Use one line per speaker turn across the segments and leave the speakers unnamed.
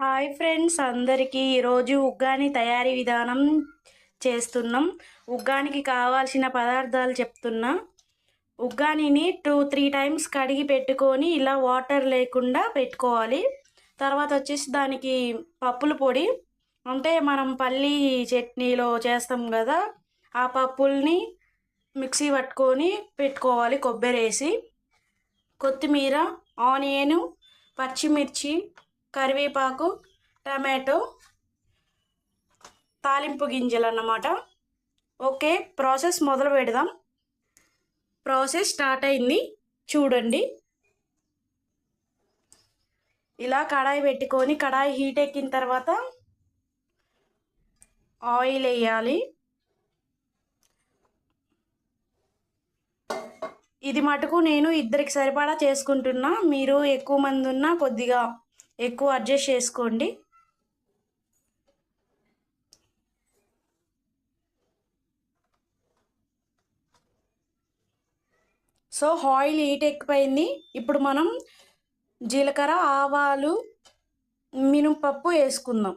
Hi friends అందరికీ ఈరోజు ఉగ్గాని తయారీ విధానం చేస్తున్నాం. ఉగ్గానికి కావాల్సిన పదార్థాలు చెప్తున్నా. ఉగ్గానిని టూ త్రీ టైమ్స్ కడిగి పెట్టుకొని ఇలా వాటర్ లేకుండా పెట్టుకోవాలి. తర్వాత వచ్చేసి దానికి పప్పుల పొడి. అంటే మనం పల్లి చట్నీలో చేస్తాం కదా ఆ పప్పుల్ని మిక్సీ పట్టుకొని పెట్టుకోవాలి కొబ్బరి వేసి. కొత్తిమీర ఆనియన్ పచ్చిమిర్చి కరివేపాకు టమాటో తాలింపు గింజలు అన్నమాట ఓకే ప్రాసెస్ మొదలు పెడదాం. ప్రాసెస్ స్టార్ట్ అయింది. చూడండి. ఇలా కడాయి పెట్టుకొని కడాయి హీట్ ఎక్కిన తర్వాత ఆయిల్ వేయాలి. ఇది మటుకు నేను ఇద్దరికి సరిపడా చేసుకుంటున్నా. మీరు ఎక్కువ మంది ఉన్నా కొద్దిగా ఎక్కువ అడ్జస్ట్ చేసుకోండి. సో ఆయిల్ హీట్ ఎక్కిపోయింది. ఇప్పుడు మనం జీలకర్ర ఆవాలు మినపప్పు వేసుకుందాం.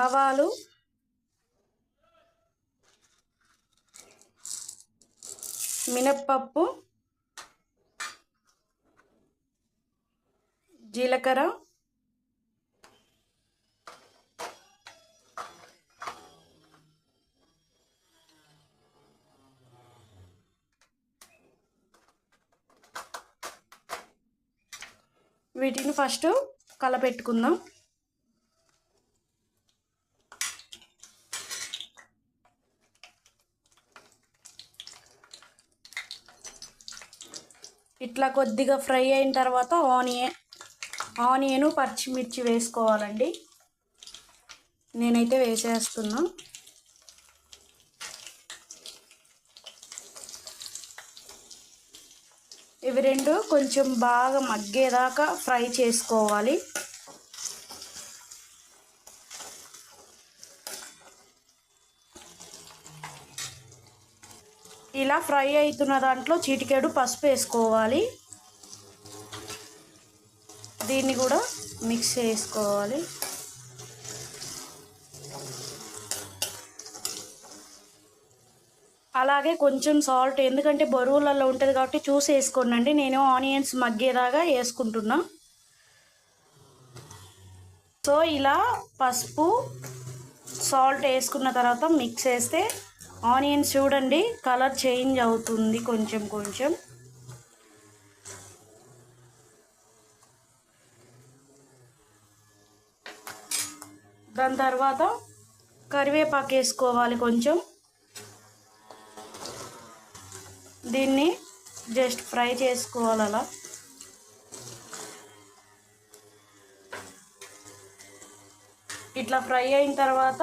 ఆవాలు మినప్పప్పు జీలకర్ర. వీటిని ఫస్ట్ కలపెట్టుకుందాం. ఇట్లా కొద్దిగా ఫ్రై అయిన తర్వాత ఆనియన్ ఆనియను పచ్చిమిర్చి వేసుకోవాలండి. నేనైతే వేసేస్తున్నా. ఇవి రెండు కొంచెం బాగా మగ్గేదాకా ఫ్రై చేసుకోవాలి. ఇలా ఫ్రై అవుతున్న దాంట్లో చిటికెడు పసుపు వేసుకోవాలి. దీన్ని కూడా మిక్స్ చేసుకోవాలి. అలాగే కొంచెం సాల్ట్ ఎందుకంటే బరువులలో ఉంటుంది కాబట్టి చూసి వేసుకోనండి. నేను ఆనియన్స్ మగ్గేదాకా వేసుకుంటున్నా. సో ఇలా పసుపు సాల్ట్ వేసుకున్న తర్వాత మిక్స్ చేస్తే ఆనియన్స్ చూడండి కలర్ చేంజ్ అవుతుంది కొంచెం కొంచెం. దాని తర్వాత కరివేపాకు వేసుకోవాలి కొంచెం. దీన్ని జస్ట్ ఫ్రై చేసుకోవాలి అలా. ఇట్లా ఫ్రై అయిన తర్వాత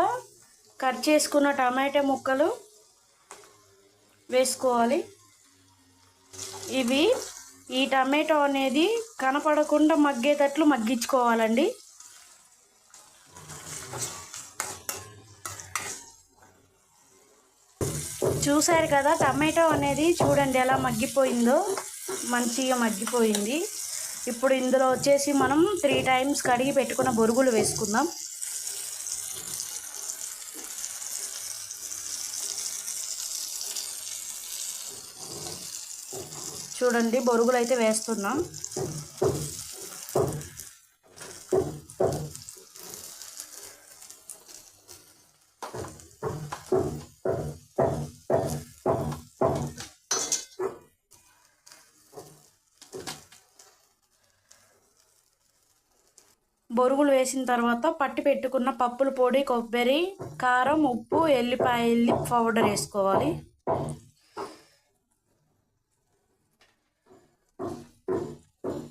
కట్ చేసుకున్న టమాటా ముక్కలు వేసుకోవాలి. ఇవి ఈ టమాటో అనేది కనపడకుండా మగ్గేటట్లు మగ్గించుకోవాలండి. చూసారు కదా టమాటో అనేది చూడండి ఎలా మగ్గిపోయిందో. మంచిగా మగ్గిపోయింది. ఇప్పుడు ఇందులో వచ్చేసి మనం త్రీ టైమ్స్ కడిగి పెట్టుకున్న బొరుగులు వేసుకుందాం. చూడండి బొరుగులు అయితే వేస్తున్నాం. బొరుగులు వేసిన తర్వాత పట్టి పెట్టుకున్న పప్పుల పొడి కొబ్బరి కారం ఉప్పు ఎల్లిపాయల్లి పౌడర్ వేసుకోవాలి.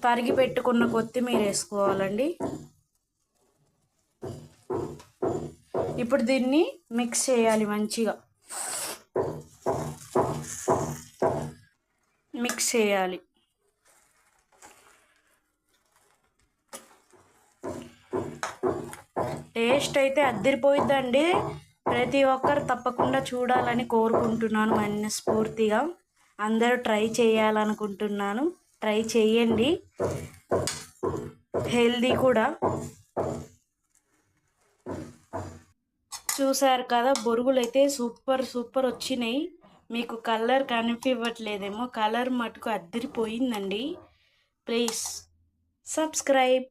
తరిగి పెట్టుకున్న కొత్తిమీర వేసుకోవాలండి. ఇప్పుడు దీన్ని మిక్స్ చేయాలి మంచిగా. మిక్స్ చేయాలి. టేస్ట్ అయితే అద్దరిపోయిద్దండి. ప్రతి ఒక్కరు తప్పకుండా చూడాలని కోరుకుంటున్నాను మనస్ఫూర్తిగా. అందరూ ట్రై చేయాలనుకుంటున్నాను. ట్రై చేయండి. హెల్దీ కూడా. చూసారు కదా బొరుగులు అయితే సూపర్ సూపర్ వచ్చినాయి. మీకు కలర్ కనిపించట్లేదేమో కలర్ మటుకు అద్దరిపోయిందండి. Please subscribe.